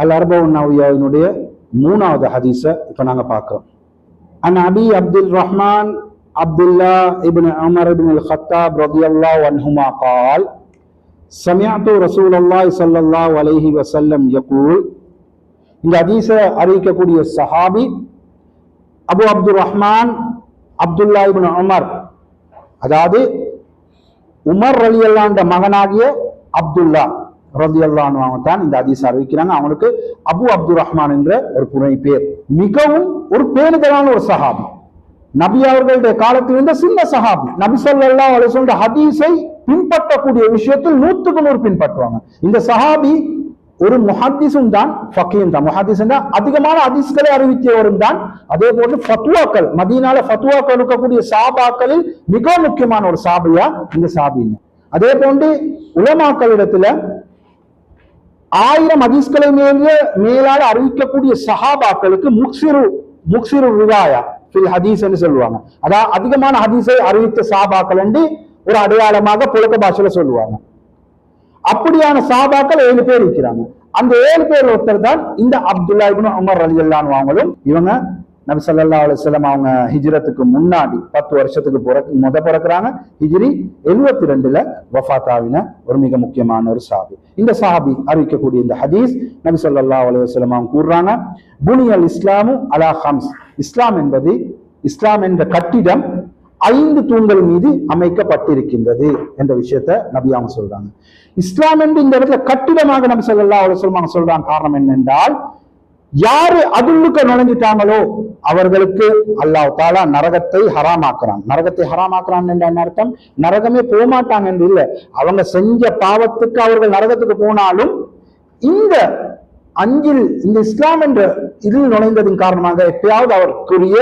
அல் அர்பவுன் நவியாவினுடைய மூணாவது ஹதீஸை இப்போ நாங்கள் பார்க்குறோம் an Abi Abdul Rahman Abdullah ibn Umar ibn al خطاب رضي الله عنهما قال سمعت رسول الله صلى الله عليه وسلم يقول இந்த ஹதீஸை அறிவிக்கக்கூடிய சஹாபி Abu Abdul Rahman Abdullah ibn Umar அதாவது உமர் ரலி அல்லாண்ட மகனாகிய அப்துல்லா ரதியல்லான்னு தான் இந்த அதிச அறிவிக்கிறாங்க. அவனுக்கு அபு அப்துல் ரஹ்மான் என்ற ஒரு புனை பேர். மிகவும் ஒரு பேருதலான ஒரு சஹாபி. நபி அவர்களுடைய காலத்தில் இருந்த சின்ன சஹாபி. நபி சொல்லா சொல்ற ஹதீஸை பின்பற்றக்கூடிய விஷயத்தில் நூற்றுக்கு நூறு பின்பற்றுவாங்க. இந்த சஹாபி ஒரு முஹாதிசும் தான் ஃபக்கீம் தான். முஹாத்திஸ் அதிகமான ஹதீஸ்களை அறிவித்தவரும் தான். அதே போன்று ஃபத்வாக்கள் மதியனால ஃபத்வாக்கள் இருக்கக்கூடிய சாபாக்களில் மிக முக்கியமான ஒரு சாபியா இந்த சாபிங்க அதே போன்று உலமாக்களிடத்துல ஆயிரம் அதிஸ்களை மேல மேலால அறிவிக்கக்கூடிய சஹாபாக்களுக்கு முக்சிரு முக்சிரு ரிவாயா ஃபில் ஹதீஸ் சொல்லுவாங்க. அதான் அதிகமான ஹதீஸை அறிவித்த சாபாக்கள் என்று ஒரு அடையாளமாக புழக்க பாஷையில சொல்லுவாங்க. அப்படியான சாபாக்கள் ஏழு பேர் இருக்கிறாங்க. அந்த ஏழு பேர் ஒருத்தர் தான் இந்த அப்துல்லா இபின் உமர் அலி அவங்களும் இவங்க நபி சல்லா அலுவலம் அவங்க ஹிஜ்ரத்துக்கு முன்னாடி பத்து வருஷத்துக்கு பிறகு முத பிறக்கிறாங்க. ஹிஜ்ரி எழுபத்தி ரெண்டுல வஃபாத்தாவின ஒரு மிக முக்கியமான ஒரு சாபி. இந்த சாபி அறிவிக்கக்கூடிய இந்த ஹதீஸ் நபி ஸல்லல்லாஹு அலுவலம் அவங்க கூறுறாங்க புனியல் இஸ்லாமு அலா ஹம்ஸ். இஸ்லாம் என்பது இஸ்லாம் என்ற கட்டிடம் ஐந்து தூண்கள் மீது அமைக்கப்பட்டிருக்கின்றது என்ற விஷயத்த நபி அவங்க சொல்றாங்க. இஸ்லாம் என்று இந்த இடத்துல கட்டிடமாக நபி ஸல்லல்லாஹு அலைஹி சொல்றாங்க. காரணம் என்னென்றால் யாரு அதுமுக்க நுழைஞ்சிட்டாங்களோ அவர்களுக்கு அல்லாஹ் தாலா நரகத்தை ஹராமாக்குறான். நரகத்தை ஹராமாக்குறான் என்ற அர்த்தம்? நரகமே போகமாட்டாங்க என்று இல்லை. அவங்க செஞ்ச பாவத்துக்கு அவர்கள் நரகத்துக்கு போனாலும் இந்த அஞ்சில் இந்த இஸ்லாம் என்ற இதில் நுழைந்ததின் காரணமாக எப்பயாவது அவருக்குரிய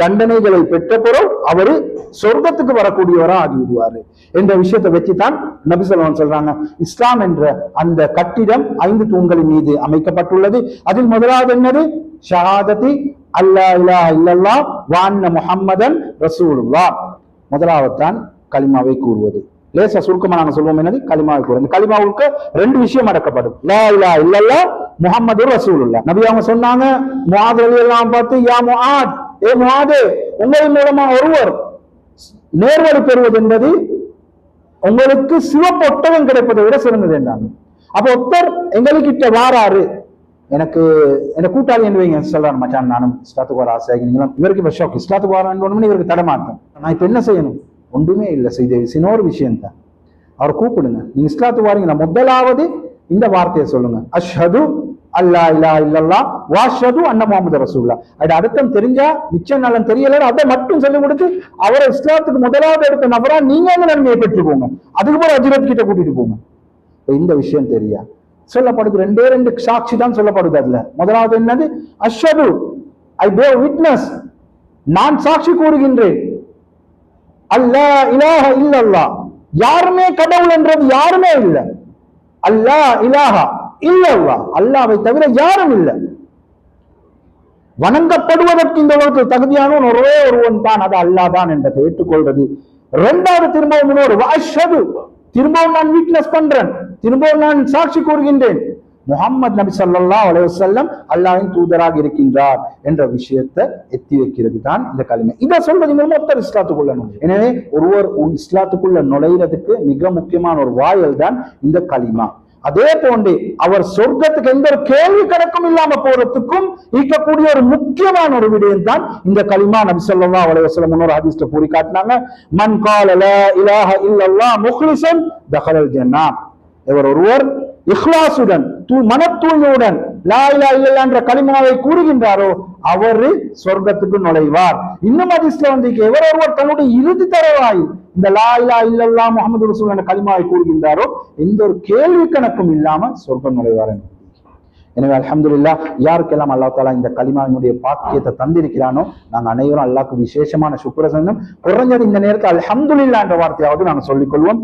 தண்டனைகளை பெற்ற பிறகு அவரு சொர்க்கத்துக்கு வரக்கூடியவரா ஆகிவிடுவாரு என்ற விஷயத்தை வச்சுதான் நபி சொல்றாங்க. இஸ்லாம் என்ற அந்த கட்டிடம் ஐந்து தூண்களின் மீது அமைக்கப்பட்டுள்ளது. அதில் முதலாவது என்னது? ஷஹாததி அல்லா இலாஹ இல்லல்லா வான்ன முஹம்மதன் ரசூலுல்லா முதலாவது தான் கலிமாவை கூறுவது. லேசா சுருக்கமா நாங்க சொல்லுவோம் என்னது? கலிமாவை கூறுவது. கலிமாவுக்கு ரெண்டு விஷயம் அடக்கப்படும். லா இலா இல்லல்லா முகமது ரசூலுல்லா நபி அவங்க சொன்னாங்க முஆத் எல்லாம் பார்த்து யா முஹாத் ஏ முஹாது உங்களின் மூலமா ஒருவர் நேர்வழி பெறுவது என்பது உங்களுக்கு சிவப்பொட்டகம் கிடைப்பதை விட சிறந்தது என்றாங்க. அப்ப ஒருத்தர் எங்களுக்கிட்ட வாராரு. எனக்கு என்ன கூட்டாளி என்று வைங்க சொல்றாரு மச்சான் நானும் இஸ்லாத்துக்கு வர ஆசை. நீங்களும் இவருக்கு இப்போ ஷோக். இஸ்லாத்துக்கு வரணும்னு இவருக்கு தடமாட்டேன் நான் இப்போ என்ன செய்யணும்? ஒன்றுமே இல்லை. செய்த இன்னொரு விஷயம் தான் அவரை கூப்பிடுங்க. நீங்க இஸ்லாத்துக்கு வாரீங்களா? முதலாவது இந்த வார்த்தையை சொல்லுங்க. அஷ்ஹது அல்லா இல்லா இல்லல்லா வாஷது அண்ண முகமது ரசூல்லா அது அர்த்தம் தெரிஞ்சா மிச்சம் நலன் தெரியல அதை மட்டும் சொல்லி கொடுத்து அவரை இஸ்லாத்துக்கு முதலாவது எடுத்த நபரா நீங்க அந்த நன்மையை பெற்றுக்கோங்க. அதுக்கு பிறகு அஜிரத் கிட்ட கூட்டிட்டு போங்க. இந்த விஷயம் தெரியா? சொல்லப்படுது ரெண்டே ரெண்டு சாட்சி தான் சொல்லப்படுது அதுல. முதலாவது என்னது? அஷ்ஹது ஐ பே விட்னஸ் நான் சாட்சி கூறுகின்றேன். அல்லா இலாஹ இல்லல்லா யாருமே கடவுள் என்றது யாருமே இல்லை. அல்லா இலாஹா இல்லல்லா. அல்லாவை தவிர யாரும் இல்லை. வணங்கப்படுவதற்கு இந்த உலகத்தில் தகுதியானவன் ஒரே ஒருவன் தான். அது அல்லாஹ் தான் என்றதை ஏற்றுக்கொள்வது இரண்டாவது திரும்பவும் இன்னொரு வாஷது திரும்பவும் நான் வீட்னஸ் பண்றேன். திரும்பவும் நான் சாட்சி கூறுகின்றேன். முகமது நபி சொல்லா அலைஹி அல்லாவின் தூதராக இருக்கின்றார் என்ற விஷயத்தை எத்தி வைக்கிறது தான் இந்த கலிமை இதை சொல்றது மூலம் ஒருத்தர் இஸ்லாத்துக்குள்ள எனவே ஒருவர் உன் இஸ்லாத்துக்குள்ள நுழையிறதுக்கு மிக முக்கியமான ஒரு வாயல் தான் இந்த கலிமா அதே போன்று அவர் சொர்க்கத்துக்கு எந்த ஒரு கேள்வி கணக்கும் இல்லாம போறதுக்கும் இருக்கக்கூடிய ஒரு முக்கியமான ஒரு விடயம் தான் இந்த கலிமா நபி சொல்லா அலைஹி வஸல்லம் இன்னொரு ஹதீஸ்ல கூறி காட்டினாங்க மன் கால லா இலாஹ இல்லல்லாஹ் முக்லிசன் தஹலல் ஜன்னா. இவர் ஒருவர் இஹ்லாசுடன் தூ மன தூய்மையுடன் லா இல்லையா என்ற கலிமாவை கூறுகின்றாரோ அவரு சொர்க்கத்துக்கு நுழைவார். இன்னும் அதிர்ஷ்டம் வந்து எவர் ஒருவர் தன்னுடைய இறுதி தரவாய் இந்த லா இல்லல்லா முகமது ரசூல் என்ற களிமாவை கூறுகின்றாரோ எந்த ஒரு கேள்வி கணக்கும் இல்லாம சொர்க்கம் நுழைவார் என்று. எனவே அல்ஹம்துலில்லாஹ் யாருக்கெல்லாம் அல்லாஹ் தாலா இந்த களிமாவினுடைய பாக்கியத்தை தந்திருக்கிறானோ நாங்க அனைவரும் அல்லாக்கு விசேஷமான சுக்ரசனம் குறைஞ்சது இந்த நேரத்தில் அல்ஹம்துலில்லாஹ் என்ற வார்த்தையாவது நாங்க சொல்லிக் கொள்வோம்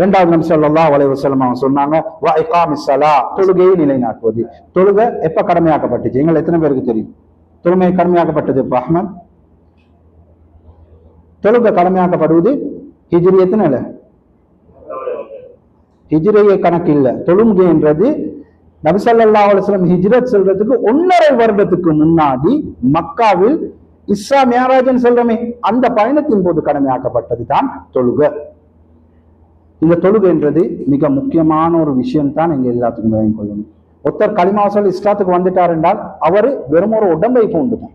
ரெண்டாவது இரண்டாவது நபி ஸல்லல்லாஹு அலைஹி அவங்க சொன்னாங்க வ இகாமிஸ் தொழுகையை நிலைநாட்டுவது. தொழுகை எப்ப கடமையாக்கப்பட்டுச்சு? எங்களை எத்தனை பேருக்கு தெரியும்? தொழுமை கடமையாக்கப்பட்டது இப்போ அஹ்மத். தொழுகை கடமையாக்கப்படுவது ஹிஜ்ரி எத்தனை ஹிஜ்ரிய கணக்கு இல்ல. தொழுகைன்றது என்றது நபிசல்லா அலுவலம் ஹிஜ்ரத் செல்றதுக்கு ஒன்னரை வருடத்துக்கு முன்னாடி மக்காவில் இஸ்ஸா மேராஜன் செல்றமே அந்த பயணத்தின் போது கடமையாக்கப்பட்டது தான் தொழுகை. இந்த தொழுகைன்றது மிக முக்கியமான ஒரு விஷயம் தான் எங்க எல்லாத்துக்கும் விளங்கிக் கொள்ளணும் ஒருத்தர் களிமாசல் இஸ்லாத்துக்கு வந்துட்டார் என்றால் அவர் வெறும் ஒரு உடம்பை பூண்டு தான்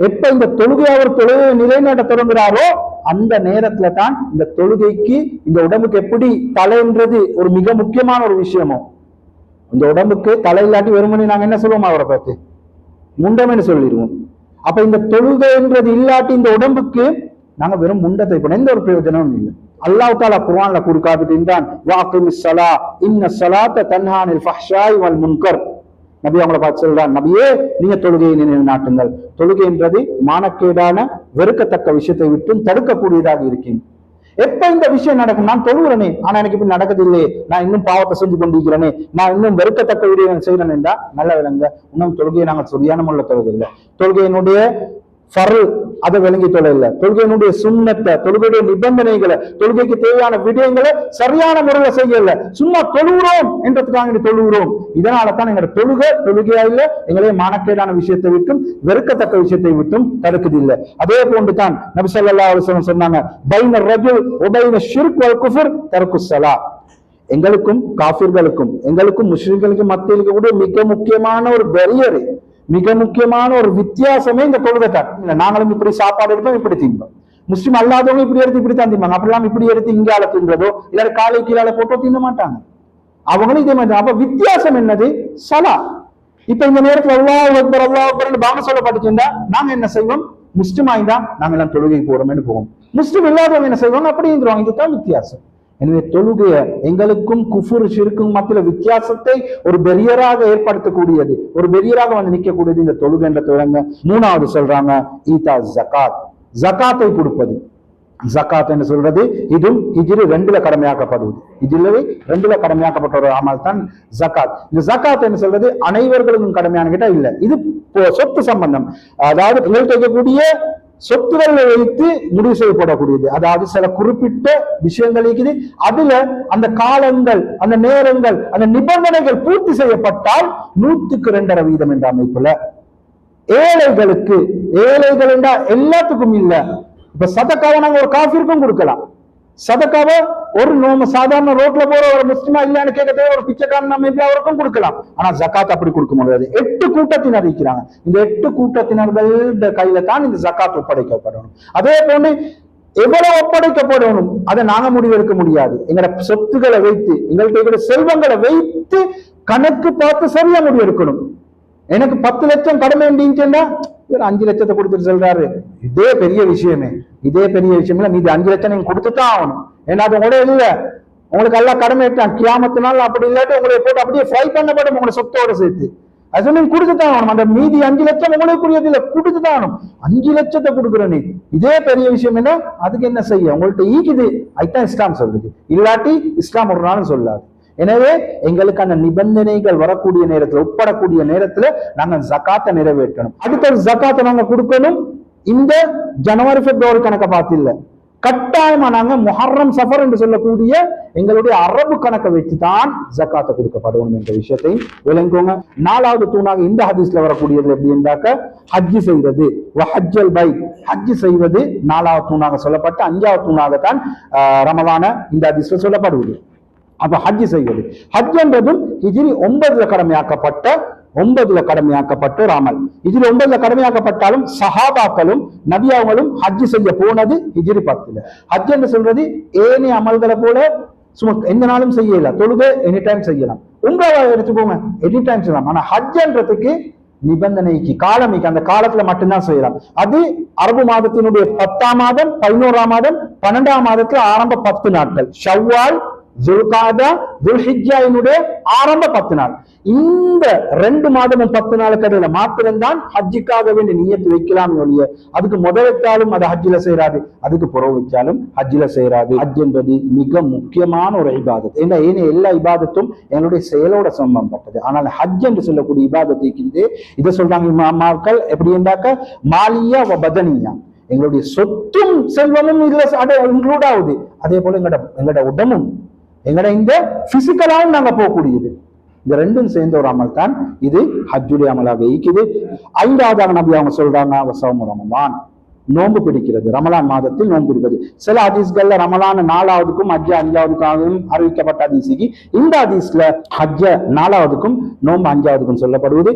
எப்ப இந்த தொழுகை அவர் தொழுகை நிலைநாட்ட தொடங்குகிறாரோ அந்த நேரத்துல தான் இந்த தொழுகைக்கு இந்த உடம்புக்கு எப்படி தலைன்றது ஒரு மிக முக்கியமான ஒரு விஷயமோ. இந்த உடம்புக்கு தலை இல்லாட்டி வெறுமனி நாங்க என்ன சொல்லுவோம் அவரை பார்த்து? முண்டம்னு சொல்லிடுவோம். அப்ப இந்த தொழுகைன்றது இல்லாட்டி இந்த உடம்புக்கு நாங்க வெறும் முண்டத்தை போன எந்த ஒரு பிரயோஜனமும் இல்லை. அல்லாஹ் தாலா குர்ஆன்ல குறிக்காட்டுகின்றான் வாக்கிம் ஸலா இன்ன ஸலாத்த தன்ஹானில் ஃபஹ்ஷாய் வல் முன்கர். நபி அவங்கள பார்த்து சொல்றான் நபியே நீங்க தொழுகையை நினைநாட்டுங்கள் தொழுகை என்றது மானக்கேடான வெறுக்கத்தக்க விஷயத்தை விட்டும் தடுக்கக்கூடியதாக இருக்கேன். எப்ப இந்த விஷயம் நடக்கும்? நான் தொழுகிறேனே. ஆனா எனக்கு இப்படி நடக்குதில்லையே நான் இன்னும் பாவத்தை செஞ்சு கொண்டிருக்கிறேனே. நான் இன்னும் வெறுக்கத்தக்க விடயம் செய்யறேன் என்றா நல்ல விளங்க இன்னும் தொழுகையை நாங்கள் சரியான முறையில் தொழுகை இல்லை தொழுகையினுடைய ஃபரு அதை விளங்கி தொழில தொழுகையினுடைய சுண்ணத்தை தொழுகையுடைய நிபந்தனைகளை தொழுகைக்கு தேவையான விடயங்களை சரியான முறையில செய்யல சும்மா தொழுகிறோம் என்றதுக்காக இங்க தொழுகிறோம். இதனால தான் எங்களோட தொழுகை தொழுகையா இல்ல எங்களே மானக்கேடான விஷயத்தை விட்டும் வெறுக்கத்தக்க விஷயத்தை விட்டும் தடுக்குது இல்ல. அதே போன்று தான் நபிசல்லா ஸல்லல்லாஹு சொன்னாங்க பைன ரஜுல் உபைன ஷிர்க் வல் குஃபர் தர்க்கு எங்களுக்கும் காஃபிர்களுக்கும் எங்களுக்கும் முஸ்லிம்களுக்கும் மத்தியில் இருக்கக்கூடிய மிக முக்கியமான ஒரு பெரியர் மிக முக்கியமான ஒரு வித்தியாசமே இந்த தொழுகை இல்ல நாங்களும் இப்படி சாப்பாடு எடுப்போம் இப்படி தின்போம். முஸ்லிம் அல்லாதவங்க இப்படி எடுத்து இப்படி தான் திம்பாங்க அப்படிலாம் இப்படி எடுத்து இங்கால தின்றதோ இல்லாட்டி காலை கீழால போட்டோ தின்ன மாட்டாங்க. அவங்களும் இதே மாதிரி தான். அப்ப வித்தியாசம் என்னது? சலா. இப்ப இந்த நேரத்துல அல்லாஹ் அக்பர் அல்லாஹ் அக்பர்னு பாங்க சொல்லப்பட்டுச்சுன்னா நாங்க என்ன செய்வோம்? முஸ்லிம் ஆயிந்தா நாங்க எல்லாம் தொழுகை போறோம்னு போவோம். முஸ்லிம் இல்லாதவங்க என்ன செய்வாங்க? அப்படிங்கிறோம். இதுதான் வித்தியாசம். எனவே தொழுகைய எங்களுக்கும் குஃபுர் ஷிருக்கும் மத்தியில வித்தியாசத்தை ஒரு பெரியராக ஏற்படுத்தக்கூடியது. ஒரு பெரியராக வந்து நிற்கக்கூடியது இந்த தொழுகை என்ற தொடங்க. மூணாவது சொல்றாங்க ஈதா ஜக்காத். ஜகாத்தை கொடுப்பது. ஜகாத் என்று சொல்றது இதுவும் இதில் ரெண்டுல கடமையாக்கப்படுவது. இதிலவே ரெண்டுல கடமையாக்கப்பட்ட ஒரு அமல் தான் ஜகாத் இந்த ஜகாத் என்று சொல்றது அனைவர்களுக்கும் கடமையான கிட்ட இல்ல. இது சொத்து சம்பந்தம். அதாவது எங்கள்கிட்ட இருக்கக்கூடிய சொத்துக்களை வைத்து முடிவு செய்யப்படக்கூடியது. அதாவது சில குறிப்பிட்ட விஷயங்கள் இருக்குது. அதுல அந்த காலங்கள் அந்த நேரங்கள் அந்த நிபந்தனைகள் பூர்த்தி செய்யப்பட்டால் நூத்துக்கு ரெண்டரை வீதம் என்ற அமைப்புல ஏழைகளுக்கு ஏழைகள் என்றா எல்லாத்துக்கும் இல்ல. இப்ப சதக்காவை நாங்க ஒரு காஃபிற்கும் கொடுக்கலாம். சதக்காவை ஒரு நோம சாதாரண ரோட்ல போற ஒரு முஸ்லிமா இல்லையான்னு கேட்கறதே ஒரு பிச்சைக்காரன் நம்ம எப்படி அவருக்கும் கொடுக்கலாம். ஆனா ஜக்காத் அப்படி கொடுக்க முடியாது. எட்டு கூட்டத்தினர் இருக்கிறாங்க. இந்த எட்டு கூட்டத்தினர்கள் கையில தான் இந்த ஜக்காத் ஒப்படைக்கப்படணும். அதே போன்று எவ்வளவு ஒப்படைக்கப்படணும்? அதை நாங்க முடிவெடுக்க முடியாது. எங்களோட சொத்துக்களை வைத்து எங்கள்கிட்ட இருக்கிற செல்வங்களை வைத்து கணக்கு பார்த்து சரியா முடிவெடுக்கணும். எனக்கு பத்து லட்சம் கடமை இருந்துச்சுன்னா இவர் அஞ்சு லட்சத்தை கொடுத்துட்டு சொல்றாரு. இதே பெரிய விஷயமே இதே பெரிய விஷயம் மீதி அஞ்சு லட்சம் நீங்க கொடுத்துதான் ஆகணும். ஏன்னா அது கூட இல்ல உங்களுக்கு எல்லாம் கடமை இருக்கான் கியாமத்தினால அப்படி இல்லாட்டி உங்களை போட்டு அப்படியே ஃப்ரை பண்ணப்படும் உங்களை சொத்தோட சேர்த்து. அது நீங்க கொடுத்துதான் ஆகணும். அந்த மீதி அஞ்சு லட்சம் உங்களுக்குரியது இல்லை கொடுத்துதான் ஆகணும். அஞ்சு லட்சத்தை கொடுக்குற நீ. இதே பெரிய விஷயம் என்ன? அதுக்கு என்ன செய்ய? உங்கள்கிட்ட ஈக்குது. அதுதான் இஸ்லாம் சொல்லுது. இல்லாட்டி இஸ்லாம் ஒரு நாளும் சொல்லாது. எனவே எங்களுக்கான நிபந்தனைகள் வரக்கூடிய நேரத்துல ஒப்படக்கூடிய நேரத்துல நாங்க ஜகாத்தை நிறைவேற்றணும். அடுத்த ஜகாத்தை நாங்க கொடுக்கணும். இந்த ஜனவரி பிப்ரவரி கணக்கை பார்த்தில்ல. கட்டாயமா நாங்க முஹர்ரம் சஃபர் என்று சொல்லக்கூடிய எங்களுடைய அரபு கணக்கை வச்சு தான் ஜக்காத்தை கொடுக்கப்படணும் என்ற விஷயத்தை விளங்குவோங்க நாலாவது தூணாக இந்த ஹதீஸ்ல வரக்கூடியது எப்படி என்றாக்க ஹஜ்ஜி செய்வது. ஹஜ்ஜல் பை ஹஜ்ஜி செய்வது நாலாவது தூணாக சொல்லப்பட்டு அஞ்சாவது தூணாகத்தான் ஆஹ், ரமலான இந்த ஹதீஸ்ல சொல்லப்படுவது. அப்ப ஹஜ் செய்வது. ஹஜ் என்றதும் ஹிஜிரி ஒன்பதுல கடமையாக்கப்பட்ட ஒன்பதுல கடமையாக்கப்பட்டு ராமல் இதில் ஒன்பதுல கடமையாக்கப்பட்டாலும் சஹாபாக்களும் நபியாவங்களும் ஹஜ் செய்ய போனது ஹிஜ்ரி பத்துல. ஹஜ் என்று சொல்றது ஏனைய அமல்களை போல சும்மா எந்த நாளும் செய்யல. தொழுகை எனி டைம் செய்யலாம். உங்களை எடுத்துக்கோங்க எனி டைம் செய்யலாம். ஆனா ஹஜ்ன்றதுக்கு நிபந்தனைக்கு காலமைக்கு அந்த காலத்துல மட்டும்தான் செய்யலாம். அது அரபு மாதத்தினுடைய பத்தாம் மாதம் பதினோராம் மாதம் பன்னெண்டாம் மாதத்துல ஆரம்ப பத்து நாட்கள். ஷவ்வால் ஜுல்காதா துல்ஹிஜ்ஜாயினுடைய ஆரம்ப பத்து நாள். இந்த ரெண்டு மாதமும் பத்து நாளுக்கு இடையில மாத்திரம்தான் ஹஜ்ஜிக்காக வேண்டி நீயத்து வைக்கலாம் ஒழிய அதுக்கு முதல் வைத்தாலும் அது ஹஜ்ஜில செய்யறாது அதுக்கு புறவு வச்சாலும் ஹஜ்ஜில செய்யறாது ஹஜ் என்பது மிக முக்கியமான ஒரு இபாதத். ஏன்னா ஏனைய எல்லா இபாதத்தும் எங்களுடைய செயலோட சம்பந்தப்பட்டது. ஆனால் ஹஜ் என்று சொல்லக்கூடிய இபாதத்துக்கு இதை சொல்றாங்க மாமாக்கள் எப்படி இருந்தாக்க மாலியா பதனியா. எங்களுடைய சொத்தும் செல்வமும் இதுல இன்க்ளூட் ஆகுது. அதே போல எங்களோட எங்களோட உடம்பும் எங்கட இந்த பிசிக்கலாவும் நாங்க போகக்கூடியது. இந்த ரெண்டும் சேர்ந்த ஒரு அமல் தான் இது. ஹஜ்ஜுடைய அமலாக இருக்குது ஐந்தாவதாக நபி அவங்க சொல்றாங்க வசவம் ரமலான். நோன்பு பிடிக்கிறது. ரமலான் மாதத்தில் நோன்பு பிடிப்பது சில ஹதீஸ்கள்ல ரமலான் நாலாவதுக்கும் ஹஜ்ஜ அஞ்சாவதுக்காகவும் அறிவிக்கப்பட்ட அதிசிக்கு இந்த ஹதீஸ்ல ஹஜ்ஜ நாலாவதுக்கும் நோன்பு அஞ்சாவதுக்கும் சொல்லப்படுவது.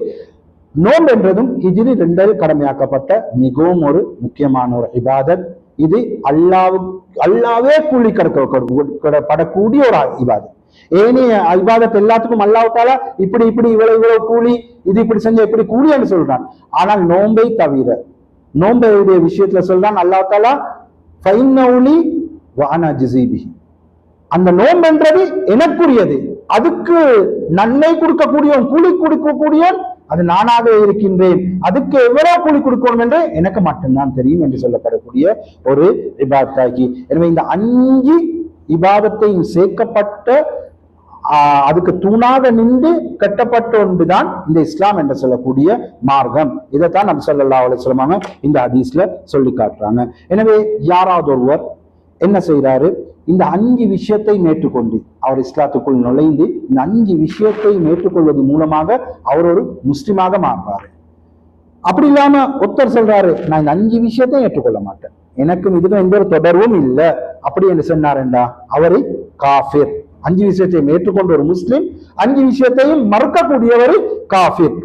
நோன்பு என்றதும் ஹிஜிரி ரெண்டில் கடமையாக்கப்பட்ட மிகவும் ஒரு முக்கியமான ஒரு இபாதத். இது அல்லாவு அல்லாவே கூலி கடக்க படக்கூடிய ஒரு இவாது ஏனைய இபாதத் எல்லாத்துக்கும் அல்லாவிட்டால இப்படி இப்படி இவ்வளவு இவ்வளவு கூலி இது இப்படி செஞ்ச இப்படி கூலி என்று சொல்றான். ஆனால் நோன்பை தவிர நோம்பையுடைய விஷயத்துல சொல்றான் அல்லா தாலா ஃபைனவுலி வானா ஜிசிபி அந்த நோன்பென்றது எனக்குரியது. அதுக்கு நன்மை கொடுக்கக்கூடியவன் கூலி கொடுக்கக்கூடியவன் அது நானாகவே இருக்கின்றேன். அதுக்கு எவ்வளவு கூலி கொடுக்கணும் என்று எனக்கு மட்டும்தான் தெரியும் என்று சொல்லப்படக்கூடிய ஒரு இபாத்தாகி எனவே இந்த அஞ்சு இபாதத்தையும் சேர்க்கப்பட்ட அதுக்கு தூணாக நின்று கட்டப்பட்ட ஒன்றுதான் இந்த இஸ்லாம் என்று சொல்லக்கூடிய மார்க்கம். இதைத்தான் நம்ம சொல்லல்லா சொல்லுவாங்க இந்த ஹதீஸ்ல சொல்லி காட்டுறாங்க. எனவே யாராவது ஒருவர் என்ன செய்கிறாரு இந்த அஞ்சு விஷயத்தை மேற்றுக்கொண்டு அவர் இஸ்லாத்துக்குள் நுழைந்து இந்த அஞ்சு விஷயத்தை மேற்றுக்கொள்வது மூலமாக அவர் ஒரு முஸ்லிமாக மாறுறாரு அப்படி இல்லாம ஒருத்தர் சொல்றாரு நான் இந்த அஞ்சு விஷயத்தையும் ஏற்றுக்கொள்ள மாட்டேன். எனக்கும் இதுக்கும் எந்த ஒரு தொடர்பும் இல்லை. அப்படி என்று சொன்னாருண்டா அவரை காஃபிர். அஞ்சு விஷயத்தையும் ஏற்றுக்கொண்ட ஒரு முஸ்லிம் அஞ்சு விஷயத்தையும் மறுக்கக்கூடியவர் காஃபிர்.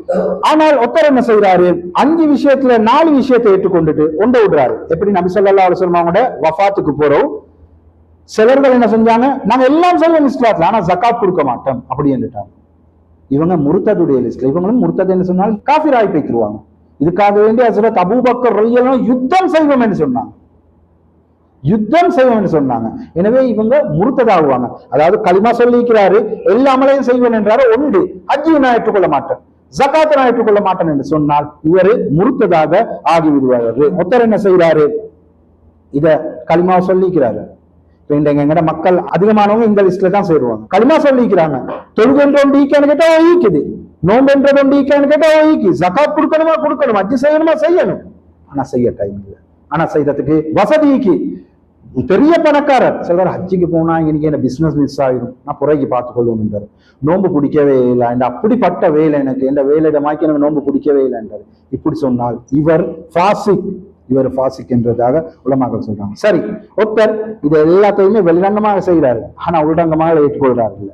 ஆனால் ஒத்தர் என்ன செய்யறாரு அஞ்சு விஷயத்துல நாலு விஷயத்தை ஏற்றுக்கொண்டுட்டு ஒன்றை விடுறாரு. எப்படி? நபி சொல்லா அலைஹி வஸல்லம் அவங்களோட வஃபாத்துக்கு போறோம். சிலர்கள் என்ன செஞ்சாங்க? நாங்க எல்லாம் சொல்ல இஸ்லாத்துல ஆனா ஜக்காத் கொடுக்க மாட்டோம் அப்படி என்றுட்டாங்க. இவங்க முருத்ததுடைய லிஸ்ட்ல இவங்களும் முருத்தது என்ன சொன்னாலும் காஃபிர் ஆகி போய்க்கிருவாங்க இதுக்காக வேண்டி ஹசரத் அபூபக்கர் ரலியல்லாஹு யுத்தம் செய்வோம் என்று சொன்னாங்க. யுத்தம் செய்வோம் சொன்னாங்க. எனவே இவங்க முறுத்ததாகுவாங்க. அதாவது களிமா சொல்லிக்கிறாரு எல்லாமலையும் செய்வேன் என்றாரு ஒன்று அஜி நான் ஏற்றுக்கொள்ள மாட்டேன். ஜகாத்தை நான் ஏற்றுக்கொள்ள மாட்டேன் என்று சொன்னால் இவரு முருத்ததாக ஆகி முத்தர் என்ன செய்யறாரு இத களிமா சொல்லிக்கிறாரு இந்த எங்கட மக்கள் அதிகமானவங்க இந்த லிஸ்ட்ல தான் சேருவாங்க. களிமா சொல்லிக்கிறாங்க தொழுகென்ற ஒன்று ஈக்கான்னு கேட்டா ஈக்குது. நோம்பென்றது ஒன்று ஈக்கான்னு கேட்டா ஈக்கு. ஜகாத் கொடுக்கணுமா? கொடுக்கணும். அஜி செய்யணுமா? செய்யணும். ஆனா செய்ய டைம் இல்லை. ஆனா செய்யறதுக்கு வசதிக்கு பெரிய பணக்காரர். சிலர் ஹஜ்ஜிக்கு போனா இன்னைக்கு என்ன பிசினஸ் மிஸ் ஆயிடும் நான் புறைக்கு பார்த்து என்றார். நோன்பு பிடிக்கவே இல்லை. இந்த அப்படிப்பட்ட வேலை எனக்கு இந்த வேலையிடமாக்கி எனக்கு நோன்பு பிடிக்கவே இல்லை என்றார். இப்படி சொன்னால் இவர் ஃபாசிக். இவர் ஃபாசிக் என்றதாக உலமாக்கள் சொல்றாங்க. சரி ஒருத்தர் இது எல்லாத்தையுமே வெளிரங்கமாக செய்கிறாரு. ஆனா உள்ரங்கமாக ஏற்றுக்கொள்றாரு இல்லை.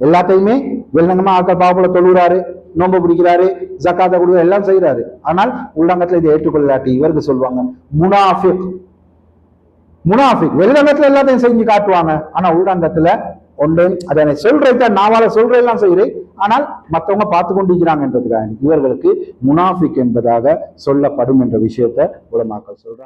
எல்லாத்தையுமே வெளிரங்கமாக ஆக்கள் பாப்புல தொழுகிறாரு நோன்பு பிடிக்கிறாரு ஜக்காத்தை கொடுக்குற எல்லாம் செய்கிறாரு. ஆனால் உள்ளங்கத்துல இதை ஏற்றுக்கொள்ளாட்டி இவருக்கு சொல்லுவாங்க முனாஃபிக். முனாஃபிக். வெளிரங்கத்துல எல்லாத்தையும் செஞ்சு காட்டுவாங்க. ஆனா உள்ளரங்கத்துல ஒன்று அதை நான் சொல்றேன் நாவால சொல்றேன் எல்லாம் செய்கிறேன் ஆனால் மற்றவங்க பார்த்து கொண்டிருக்கிறாங்கன்றதுக்காக இவர்களுக்கு முனாஃபிக் என்பதாக சொல்லப்படும் என்ற விஷயத்தை உலமாக்கள் சொல்றாங்க.